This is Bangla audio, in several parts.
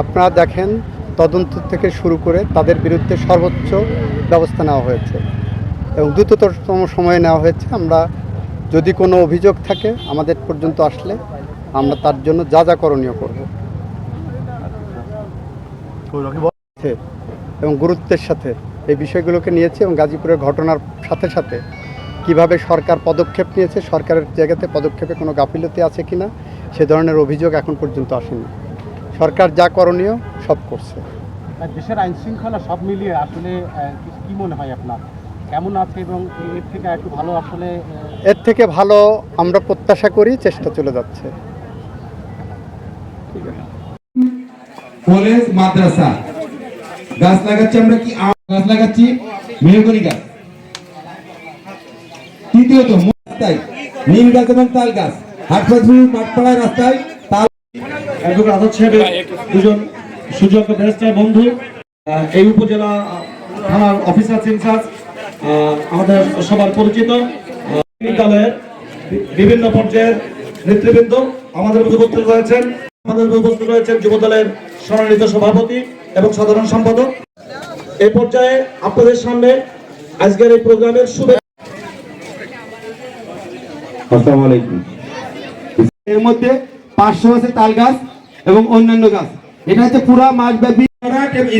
আপনারা দেখেন তদন্ত থেকে শুরু করে তাদের বিরুদ্ধে সর্বোচ্চ ব্যবস্থা নেওয়া হয়েছে এবং দ্রুততম সময়ে নেওয়া হয়েছে। আমরা যদি কোনো অভিযোগ থাকে আমাদের পর্যন্ত আসলে আমরা তার জন্য যা যা করণীয় করব। এবং গুরুত্বের সাথে এই বিষয়গুলোকে নিয়েছে এবং গাজীপুরের ঘটনার সাথে সাথে কীভাবে সরকার পদক্ষেপ নিয়েছে সরকারের জায়গাতে পদক্ষেপে কোনো গাফিলতি আছে কিনা সে ধরনের অভিযোগ এখন পর্যন্ত আসেনি। সরকার যা করণীয় সব করছে। আর দেশের আইন শৃঙ্খলা সব মিলিয়ে আসলে কি- কি মনে হয় আপনার? কেমন আছে এবং এর থেকে একটু ভালো আসলে এর থেকে ভালো আমরা প্রত্যাশা করি চেষ্টা চলে যাচ্ছে। কলেজ মাদ্রাসা। গাছ লাগাচ্ছি আমরা কি? গাছ লাগাচ্ছি? মেহগনি গাছ। তৃতীয়ত রাস্তায় নিম গাছ এবং তাল গাছ। হাটপাড়ি মাঠপাড়ায় রাস্তায় অ্যাডভোকেট আজাদ সাহেবের দুজন সুযোগ্য ব্যারিস্টার বন্ধু এই উপজেলা থানার অফিসার ইনচার্জ আমাদের সবার পরিচিত বিদ্যালয়ের বিভিন্ন পর্যায়ের নেতৃবৃন্দ আমাদের উপস্থিত রয়েছেন। আমাদের উপস্থিত রয়েছেন যুব দলের সম্মানিত সভাপতি এবং সাধারণ সম্পাদক। এই পর্যায়ে আপনাদের সামনে আজকের এই প্রোগ্রামের আলাইকুম। এর মধ্যে পাঁচশো আছে তাল গাছ এবং অন্যান্য গাছ। এটা হচ্ছে পুরা মাস ব্যাপী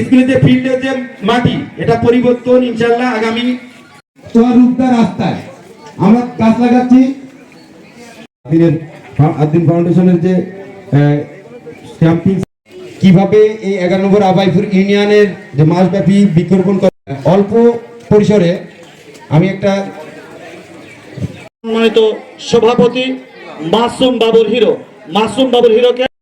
স্কুলে যে ফিল্ডের যে মাটি এটা পরিবর্তন ইনশাল্লাহ আগামী রূপদার রাস্তায়। আমরা গাছ লাগাচ্ছি। আদিনের আদিন ফাউন্ডেশনের যে স্ট্যাম্পিং কীভাবে এই এগারো নম্বর আবাইপুর ইউনিয়নের যে মাসব্যাপী বৃক্ষরোপণ করে অল্প পরিসরে আমি একটা সম্মানিত সভাপতি মাসুম বাবুল হিরো। মাসুম বাবুল হিরোকে